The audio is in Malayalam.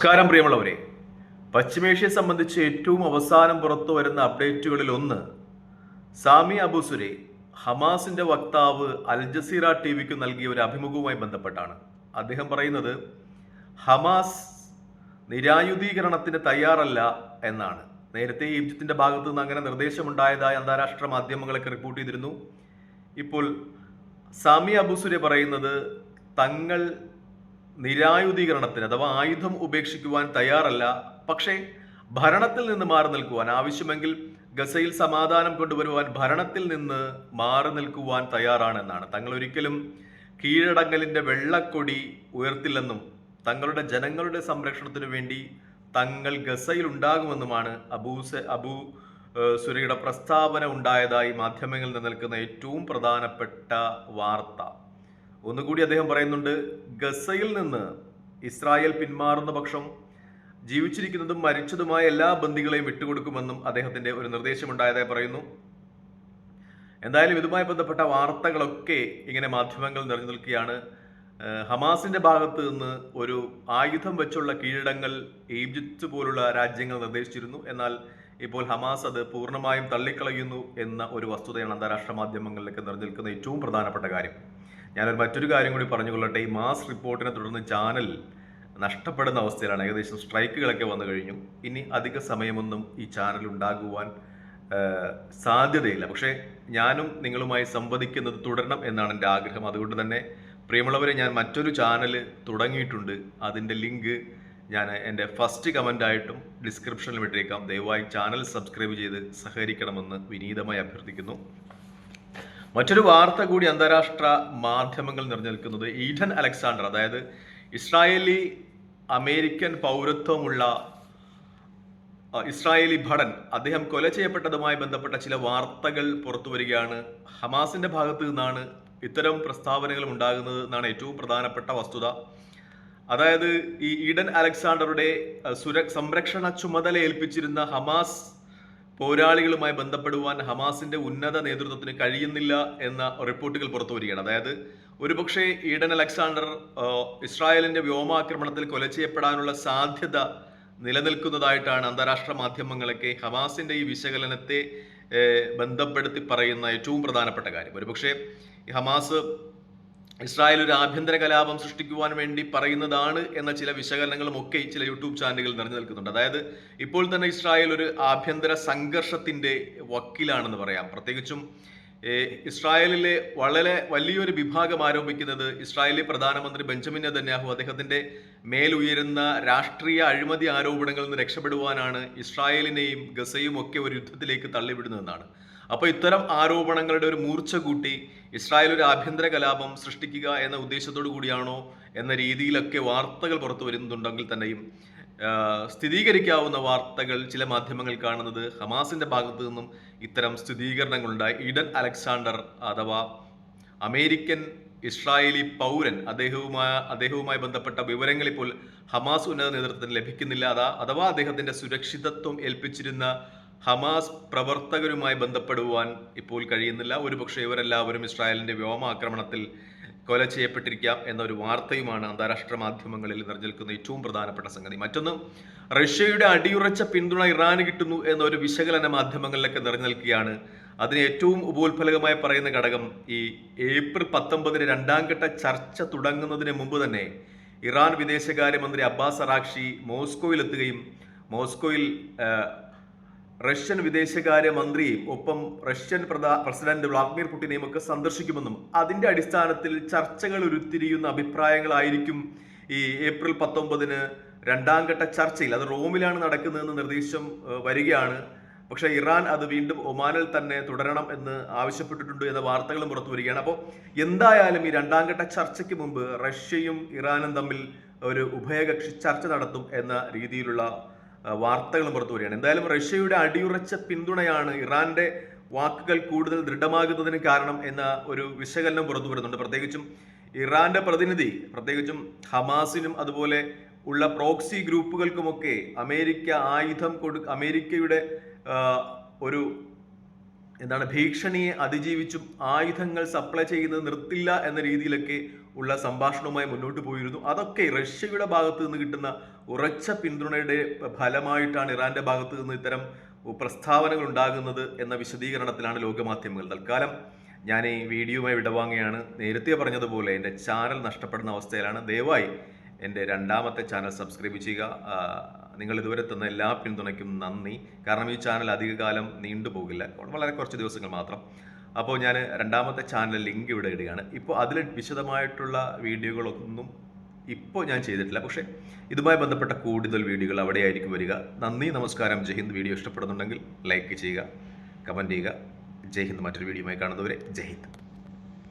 നമസ്കാരം പ്രിയമുള്ളവരെ. പശ്ചിമേഷ്യയെ സംബന്ധിച്ച് ഏറ്റവും അവസാനം പുറത്തു വരുന്ന അപ്ഡേറ്റുകളിൽ ഒന്ന് സാമി അബുസുരെ ഹമാസിന്റെ വക്താവ് അൽ ജസീറ ടി വിക്ക് നൽകിയ ഒരു അഭിമുഖവുമായി ബന്ധപ്പെട്ടാണ്. അദ്ദേഹം പറയുന്നത് ഹമാസ് നിരായുധീകരണത്തിന് തയ്യാറല്ല എന്നാണ്. നേരത്തെ ഈജിപ്തിന്റെ ഭാഗത്തു നിന്ന് അങ്ങനെ നിർദ്ദേശമുണ്ടായതായി അന്താരാഷ്ട്ര മാധ്യമങ്ങളൊക്കെ റിപ്പോർട്ട് ചെയ്തിരുന്നു. ഇപ്പോൾ സാമി അബുസുരെ പറയുന്നത് തങ്ങൾ നിരായുധീകരണത്തിന് അഥവാ ആയുധം ഉപേക്ഷിക്കുവാൻ തയ്യാറല്ല. പക്ഷേ ഭരണത്തിൽ നിന്ന് മാറി നിൽക്കുവാൻ ആവശ്യമെങ്കിൽ ഗസയിൽ സമാധാനം കൊണ്ടുവരുവാൻ ഭരണത്തിൽ നിന്ന് മാറി നിൽക്കുവാൻ തയ്യാറാണെന്നാണ്. തങ്ങൾ ഒരിക്കലും കീഴടങ്ങലിന്റെ വെള്ളക്കൊടി ഉയർത്തില്ലെന്നും തങ്ങളുടെ ജനങ്ങളുടെ സംരക്ഷണത്തിനു വേണ്ടി തങ്ങൾ ഗസയിൽ ഉണ്ടാകുമെന്നുമാണ് അബൂസ അബൂ സുരയുടെ പ്രസ്താവന ഉണ്ടായതായി മാധ്യമങ്ങളിൽ നിന്ന് നിൽക്കുന്ന ഏറ്റവും പ്രധാനപ്പെട്ട വാർത്ത. ഒന്നുകൂടി അദ്ദേഹം പറയുന്നുണ്ട് ഗസയിൽ നിന്ന് ഇസ്രായേൽ പിന്മാറുന്ന പക്ഷം ജീവിച്ചിരിക്കുന്നതും മരിച്ചതുമായ എല്ലാ ബന്ദികളെയും വിട്ടുകൊടുക്കുമെന്നും അദ്ദേഹത്തിന്റെ ഒരു നിർദ്ദേശം നിർദ്ദേശമുണ്ടായതായി പറയുന്നു. എന്തായാലും ഇതുമായി ബന്ധപ്പെട്ട വാർത്തകളൊക്കെ ഇങ്ങനെ മാധ്യമങ്ങൾ നിറഞ്ഞു നിൽക്കുകയാണ്. ഹമാസിന്റെ ഭാഗത്ത് നിന്ന് ഒരു ആയുധം വെച്ചുള്ള കീഴടങ്ങൾ ഈജിപ്ത് പോലുള്ള രാജ്യങ്ങൾ നിർദ്ദേശിച്ചിരുന്നു. എന്നാൽ ഇപ്പോൾ ഹമാസ് അത് പൂർണമായും തള്ളിക്കളയുന്നു എന്ന ഒരു വസ്തുതയാണ് അന്താരാഷ്ട്ര മാധ്യമങ്ങളിലേക്ക് നിറഞ്ഞു നിൽക്കുന്ന ഏറ്റവും പ്രധാനപ്പെട്ട കാര്യം. ഞാനൊരു മറ്റൊരു കാര്യം കൂടി പറഞ്ഞുകൊള്ളട്ടെ. ഈ മാസ് റിപ്പോർട്ടിനെ തുടർന്ന് ചാനൽ നഷ്ടപ്പെടുന്ന അവസ്ഥയിലാണ്. ഏകദേശം സ്ട്രൈക്കുകളൊക്കെ വന്നു കഴിഞ്ഞു. ഇനി അധിക സമയമൊന്നും ഈ ചാനൽ ഉണ്ടാകുവാൻ സാധ്യതയില്ല. പക്ഷേ ഞാനും നിങ്ങളുമായി സംവദിക്കുന്നത് തുടരണം എന്നാണ് എന്റെ ആഗ്രഹം. അതുകൊണ്ട് തന്നെ പ്രിയമുള്ളവരെ ഞാൻ മറ്റൊരു ചാനൽ തുടങ്ങിയിട്ടുണ്ട്. അതിന്റെ ലിങ്ക് ഞാൻ എന്റെ ഫസ്റ്റ് കമന്റായിട്ടും ഡിസ്ക്രിപ്ഷനിൽ വിട്ടേക്കാം ദയവായി ചാനൽ സബ്സ്ക്രൈബ് ചെയ്ത് സഹകരിക്കണമെന്ന് വിനീതമായി അഭ്യർത്ഥിക്കുന്നു. മറ്റൊരു വാർത്ത കൂടി അന്താരാഷ്ട്ര മാധ്യമങ്ങൾ നിറഞ്ഞു ഈഡൻ അലക്സാണ്ടർ അതായത് ഇസ്രായേലി അമേരിക്കൻ പൗരത്വമുള്ള ഇസ്രായേലി ഭടൻ അദ്ദേഹം കൊല ചെയ്യപ്പെട്ടതുമായി ബന്ധപ്പെട്ട ചില വാർത്തകൾ പുറത്തു വരികയാണ്. ഹമാസിന്റെ ഭാഗത്ത് നിന്നാണ് ഇത്തരം പ്രസ്താവനകൾ ഉണ്ടാകുന്നത് എന്നാണ് ഏറ്റവും പ്രധാനപ്പെട്ട വസ്തുത. അതായത് ഈ ഈഡൻ അലക്സാണ്ടറുടെ സുര സംരക്ഷണ ചുമതല ഏൽപ്പിച്ചിരുന്ന ഹമാസ് പോരാളികളുമായി ബന്ധപ്പെടുവാൻ ഹമാസിന്റെ ഉന്നത നേതൃത്വത്തിന് കഴിയുന്നില്ല എന്ന റിപ്പോർട്ടുകൾ പുറത്തു വരികയാണ് അതായത് ഒരുപക്ഷെ ഈഡൻ അലക്സാണ്ടർ ഇസ്രായേലിന്റെ വ്യോമാക്രമണത്തിൽ കൊല ചെയ്യപ്പെടാനുള്ള സാധ്യത നിലനിൽക്കുന്നതായിട്ടാണ് അന്താരാഷ്ട്ര മാധ്യമങ്ങളൊക്കെ ഹമാസിന്റെ ഈ വിശകലനത്തെ ബന്ധപ്പെടുത്തി പറയുന്ന ഏറ്റവും പ്രധാനപ്പെട്ട കാര്യം. ഒരുപക്ഷെ ഹമാസ് ഇസ്രായേൽ ഒരു ആഭ്യന്തര കലാപം സൃഷ്ടിക്കുവാൻ വേണ്ടി പറയുന്നതാണ് എന്ന ചില വിശകലനങ്ങളും ഒക്കെ ചില യൂട്യൂബ് ചാനലുകൾ നിറഞ്ഞു നിൽക്കുന്നുണ്ട്. അതായത് ഇപ്പോൾ തന്നെ ഇസ്രായേൽ ഒരു ആഭ്യന്തര സംഘർഷത്തിന്റെ വക്കിലാണെന്ന് പറയാം. പ്രത്യേകിച്ചും ഇസ്രായേലിലെ വളരെ വലിയൊരു വിഭാഗം ആരോപിക്കുന്നത് ഇസ്രായേലി പ്രധാനമന്ത്രി ബെഞ്ചമിൻ നെതന്യാഹു അദ്ദേഹത്തിന്റെ മേലുയരുന്ന രാഷ്ട്രീയ അഴിമതി ആരോപണങ്ങളിൽ നിന്ന് രക്ഷപ്പെടുവാനാണ് ഇസ്രായേലിനെയും ഗസയും ഒക്കെ ഒരു യുദ്ധത്തിലേക്ക് തള്ളിവിടുന്നതെന്നാണ്. അപ്പോൾ ഇത്തരം ആരോപണങ്ങളുടെ ഒരു മൂർച്ച കൂട്ടി ഇസ്രായേൽ ഒരു ആഭ്യന്തര കലാപം സൃഷ്ടിക്കുക എന്ന ഉദ്ദേശത്തോടു കൂടിയാണോ എന്ന രീതിയിലൊക്കെ വാർത്തകൾ പുറത്തു വരുന്നുണ്ടെങ്കിൽ തന്നെയും സ്ഥിരീകരിക്കാവുന്ന വാർത്തകൾ ചില മാധ്യമങ്ങൾ കാണുന്നത് ഹമാസിന്റെ ഭാഗത്തു നിന്നും ഇത്തരം സ്ഥിരീകരണങ്ങളുണ്ടായി. ഈഡൻ അലക്സാണ്ടർ അഥവാ അമേരിക്കൻ ഇസ്രായേലി പൗരൻ അദ്ദേഹവുമായ അദ്ദേഹവുമായി ബന്ധപ്പെട്ട വിവരങ്ങൾ ഇപ്പോൾ ഹമാസ് ഉന്നത നേതൃത്വത്തിന് ലഭിക്കുന്നില്ല. അഥവാ അദ്ദേഹത്തിന്റെ സുരക്ഷിതത്വം ഏൽപ്പിച്ചിരുന്ന ഹമാസ് പ്രവർത്തകരുമായി ബന്ധപ്പെടുവാൻ ഇപ്പോൾ കഴിയുന്നില്ല. ഒരുപക്ഷെ ഇവരെല്ലാവരും ഇസ്രായേലിന്റെ വ്യോമാക്രമണത്തിൽ കൊല ചെയ്യപ്പെട്ടിരിക്കാം എന്നൊരു വാർത്തയുമാണ് അന്താരാഷ്ട്ര മാധ്യമങ്ങളിൽ നിറഞ്ഞിൽക്കുന്ന ഏറ്റവും പ്രധാനപ്പെട്ട സംഗതി. മറ്റൊന്ന് റഷ്യയുടെ അടിയുറച്ച പിന്തുണ ഇറാന് കിട്ടുന്നു എന്നൊരു വിശകലന മാധ്യമങ്ങളിലൊക്കെ നിറഞ്ഞു നിൽക്കുകയാണ് അതിന് ഏറ്റവും ഉപോത്ഫലകമായി പറയുന്ന ഘടകം ഈ ഏപ്രിൽ പത്തൊമ്പതിന് രണ്ടാം ഘട്ട ചർച്ച തുടങ്ങുന്നതിന് മുമ്പ് തന്നെ ഇറാൻ വിദേശകാര്യമന്ത്രി അബ്ബാസ് അറാക്ഷി മോസ്കോയിൽ ആ, റഷ്യൻ വിദേശകാര്യ മന്ത്രിയും ഒപ്പം റഷ്യൻ പ്രസിഡന്റ് വ്ളാദിമിർ പുടിനെയും ഒക്കെ സന്ദർശിക്കുമെന്നും അതിന്റെ അടിസ്ഥാനത്തിൽ ചർച്ചകൾ ഉരുത്തിരിയുന്ന അഭിപ്രായങ്ങളായിരിക്കും ഈ ഏപ്രിൽ പത്തൊമ്പതിന് രണ്ടാം ഘട്ട ചർച്ചയിൽ അത് റോമിലാണ് നടക്കുന്നതെന്ന് നിർദ്ദേശം വരികയാണ്. പക്ഷേ ഇറാൻ അത് വീണ്ടും ഒമാനിൽ തന്നെ തുടരണം എന്ന് ആവശ്യപ്പെട്ടിട്ടുണ്ട് എന്ന വാർത്തകളും പുറത്തു വരികയാണ്. അപ്പോൾ എന്തായാലും ഈ രണ്ടാം ഘട്ട ചർച്ചയ്ക്ക് മുമ്പ് റഷ്യയും ഇറാനും തമ്മിൽ ഒരു ഉഭയകക്ഷി ചർച്ച നടത്തും എന്ന രീതിയിലുള്ള വാർത്തകളും പുറത്തു വരികയാണ്. എന്തായാലും റഷ്യയുടെ അടിയുറച്ച പിന്തുണയാണ് ഇറാന്റെ വാക്കുകൾ കൂടുതൽ ദൃഢമാകുന്നതിന് കാരണം എന്ന ഒരു വിശകലനം പുറത്തു വരുന്നുണ്ട്. പ്രത്യേകിച്ചും ഇറാന്റെ പ്രതിനിധി പ്രത്യേകിച്ചും ഹമാസിനും അതുപോലെ ഉള്ള പ്രോക്സി ഗ്രൂപ്പുകൾക്കുമൊക്കെ അമേരിക്ക ആയുധം കൊടു അമേരിക്കയുടെ ഒരു എന്താണ് ഭീഷണിയെ അതിജീവിച്ചും ആയുധങ്ങൾ സപ്ലൈ ചെയ്യുന്നത് നിർത്തില്ല എന്ന രീതിയിലൊക്കെ ഉള്ള സംഭാഷണവുമായി മുന്നോട്ട് പോയിരുന്നു. അതൊക്കെ റഷ്യയുടെ ഭാഗത്ത് നിന്ന് കിട്ടുന്ന ഉറച്ച പിന്തുണയുടെ ഫലമായിട്ടാണ് ഇറാന്റെ ഭാഗത്ത് നിന്ന് ഇത്തരം പ്രസ്താവനകൾ ഉണ്ടാകുന്നത് എന്ന വിശദീകരണത്തിലാണ് ലോകമാധ്യമങ്ങൾ. തൽക്കാലം ഞാൻ ഈ വീഡിയോയുമായി വിടവാങ്ങുകയാണ്. നേരത്തെ പറഞ്ഞതുപോലെ എന്റെ ചാനൽ നഷ്ടപ്പെടുന്ന അവസ്ഥയിലാണ്. ദയവായി എന്റെ രണ്ടാമത്തെ ചാനൽ സബ്സ്ക്രൈബ് ചെയ്യുക. നിങ്ങൾ ഇതുവരെ തന്ന എല്ലാ പിന്തുണയ്ക്കും നന്ദി. കാരണം ഈ ചാനൽ അധികകാലം നീണ്ടുപോകില്ല. വളരെ കുറച്ച് ദിവസങ്ങൾ മാത്രം. അപ്പോൾ ഞാൻ രണ്ടാമത്തെ ചാനൽ ലിങ്ക് ഇവിടെ ഇടുകയാണ്. ഇപ്പോൾ അതിൽ വിശദമായിട്ടുള്ള വീഡിയോകളൊന്നും ഇപ്പോൾ ഞാൻ ചെയ്തിട്ടില്ല. പക്ഷേ ഇതുമായി ബന്ധപ്പെട്ട കൂടുതൽ വീഡിയോകൾ അവിടെയായിരിക്കും വരിക. നന്ദി നമസ്കാരം. ജയ്ഹിന്ദ് വീഡിയോ ഇഷ്ടപ്പെടുന്നുണ്ടെങ്കിൽ ലൈക്ക് ചെയ്യുക കമന്റ് ചെയ്യുക. ജയ്ഹിന്ദ് മറ്റൊരു വീഡിയോയുമായി കാണുന്നവരെ ജയ്ഹിന്ദ്